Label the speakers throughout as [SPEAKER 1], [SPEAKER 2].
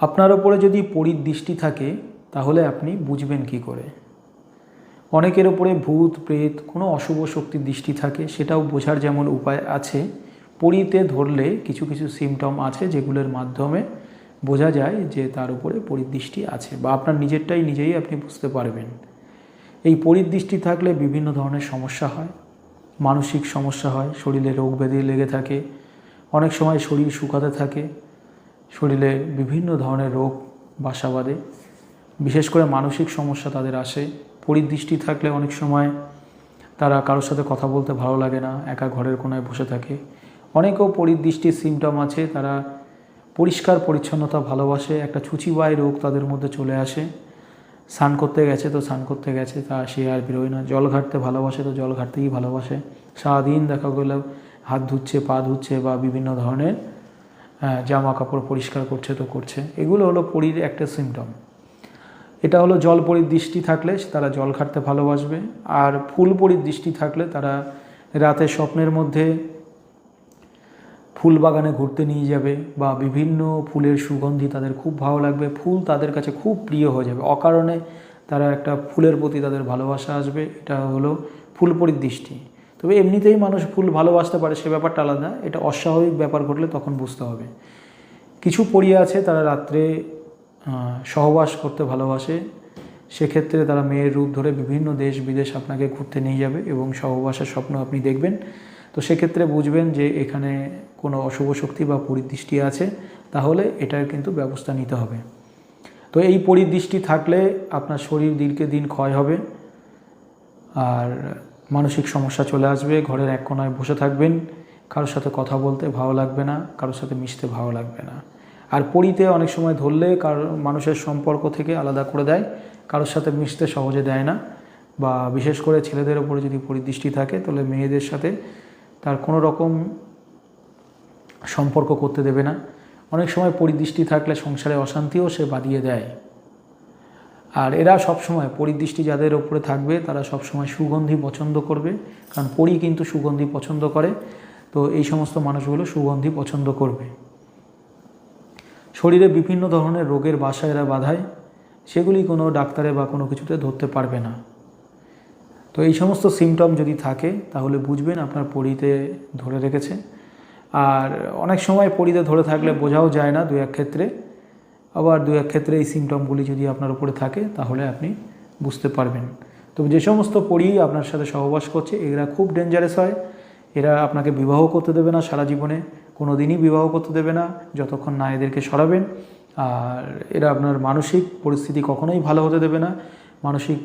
[SPEAKER 1] আপনার ওপরে যদি পরির দৃষ্টি থাকে, তাহলে আপনি বুঝবেন কি করে। অনেকের ওপরে ভূত, প্রেত কোনো অশুভ শক্তির দৃষ্টি থাকে, সেটাও বোঝার যেমন উপায় আছে। পরিতে ধরলে কিছু কিছু সিমটম আছে যেগুলোর মাধ্যমে বোঝা যায় যে তার উপরে পরিদৃষ্টি আছে বা আপনার নিজেরটাই নিজেই আপনি বুঝতে পারবেন। এই পরিদৃষ্টি থাকলে বিভিন্ন ধরনের সমস্যা হয়। মানসিক সমস্যা হয়, শরীরে রোগ ব্যাধি লেগে থাকে, অনেক সময় শরীর শুকাতে থাকে শরীরে বিভিন্ন ধরনের রোগ বাসা বাঁধে বিশেষ করে মানসিক সমস্যা তাদের আসে। পরিদৃষ্টি থাকলে অনেক সময় তারা কারোর সাথে কথা বলতে ভালো লাগে না, একা ঘরের কোনায় বসে থাকে। অনেকেও পরিদৃষ্টির সিমটম আছে, তারা পরিষ্কার পরিচ্ছন্নতা ভালোবাসে, একটা ছুচিবাই রোগ তাদের মধ্যে চলে আসে। স্নান করতে গেছে তো স্নান করতে গেছে, তা সে আর বেরোয় না। জল ঘাটতে ভালোবাসে তো জল ঘাটতেই ভালোবাসে। সারাদিন দেখা গেলো হাত ধুচ্ছে, পা ধুচ্ছে বা বিভিন্ন ধরনের আহ, জামা কাপড় পরিষ্কার করছে তো করছে। এগুলো হলো পরির একটা সিমটম এটা হলো জল পরির দৃষ্টি থাকলে তারা জল খাটতে ভালোবাসবে আর ফুল পরির দৃষ্টি থাকলে তারা রাতে স্বপ্নের মধ্যে ফুল বাগানে ঘুরতে নিয়ে যাবে বা বিভিন্ন ফুলের সুগন্ধি তাদের খুব ভালো লাগবে ফুল তাদের কাছে খুব প্রিয় হয়ে যাবে। অকারণে তারা একটা ফুলের প্রতি তাদের ভালোবাসা আসবে। এটা হলো ফুল পরির দৃষ্টি। তবে এমনিতেই মানুষ ফুল ভালোবাসতে পারে, সে ব্যাপারটা আলাদা। এটা অস্বাভাবিক ব্যাপার ঘটলে তখন বুঝতে হবে। কিছু পরি আছে তারা রাত্রে সহবাস করতে ভালোবাসে। সেক্ষেত্রে তারা মেয়ের রূপ ধরে বিভিন্ন দেশ বিদেশ আপনাকে ঘুরতে নিয়ে যাবে এবং সহবাসের স্বপ্ন আপনি দেখবেন। তো সেক্ষেত্রে বুঝবেন যে এখানে কোনো অশুভ শক্তি বা পরিদৃষ্টি আছে, তাহলে এটার কিন্তু ব্যবস্থা নিতে হবে। তো এই পরিদৃষ্টি থাকলে আপনার শরীর দিনকে দিন ক্ষয় হবে। আর মানসিক সমস্যা চলে আসবে, ঘরের এক কোনায় বসে থাকবেন, কারোর সাথে কথা বলতে ভালো লাগবে না, কারোর সাথে মিশতে ভালো লাগবে না। আর পড়িতে অনেক সময় ধরলে কারও, মানুষের সম্পর্ক থেকে আলাদা করে দেয়, কারোর সাথে মিশতে সহজে দেয় না। বা বিশেষ করে ছেলেদের ওপরে যদি পরিদৃষ্টি থাকে, তাহলে মেয়েদের সাথে তার কোনো রকম সম্পর্ক করতে দেবে না। অনেক সময় পরিদৃষ্টি থাকলে সংসারে অশান্তিও সে বাদিয়ে দেয়। আর এরা সবসময় পরিদৃষ্টি যাদের ওপরে থাকবে, তারা সবসময় সুগন্ধি পছন্দ করবে, কারণ পরি কিন্তু সুগন্ধি পছন্দ করে, তো এই সমস্ত মানুষগুলো সুগন্ধি পছন্দ করবে। শরীরে বিভিন্ন ধরনের রোগের বাসা এরা বাধায়, সেগুলি কোনো ডাক্তারে বা কোনো কিছুতে ধরতে পারবে না। তো এই সমস্ত সিমটম যদি থাকে, তাহলে বুঝবেন আপনার পরিতে ধরে রেখেছে। আর অনেক সময় পরিতে ধরে থাকলে বোঝাও যায় না দু এক ক্ষেত্রে। আবার দু এক ক্ষেত্রে এই সিমটমগুলি যদি আপনার উপরে থাকে, তাহলে আপনি বুঝতে পারবেন। তো যে সমস্ত পরি আপনার সাথে সহবাস করছে, এরা খুব ডেঞ্জারাস হয়। এরা আপনাকে বিবাহ করতে দেবে না সারা জীবনে কোনো দিনই বিবাহ করতে দেবে না, যতক্ষণ না এদেরকে সরাবেন। আর এরা আপনার মানসিক পরিস্থিতি কখনোই ভালো হতে দেবে না। মানসিক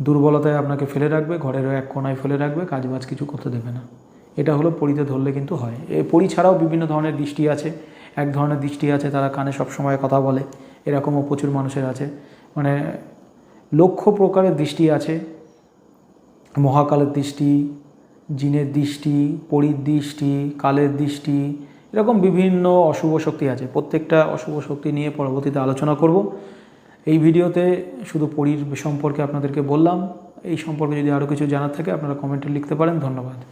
[SPEAKER 1] দুর্বলতায় আপনাকে ফেলে রাখবে, ঘরের এক কোনায় ফেলে রাখবে, কাজবাজ কিছু করতে দেবে না। এটা হলো পরিতে ধরলে কিন্তু হয়। এ পরি ছাড়াও বিভিন্ন ধরনের দৃষ্টি আছে। এক ধরনের দৃষ্টি আছে, তারা কানে সব সময় কথা বলে। এরকমও প্রচুর মানুষের আছে। মানে লক্ষ প্রকারের দৃষ্টি আছে, মহাকালের দৃষ্টি, জিনের দৃষ্টি, পরীর দৃষ্টি, কালের দৃষ্টি, এরকম বিভিন্ন অশুভ শক্তি আছে। প্রত্যেকটা অশুভ শক্তি নিয়ে পরবর্তীতে আলোচনা করব। এই ভিডিওতে শুধু পরীর সম্পর্কে আপনাদেরকে বললাম। এই সম্পর্কে যদি আরও কিছু জানার থাকে, আপনারা কমেন্টে লিখতে পারেন। ধন্যবাদ।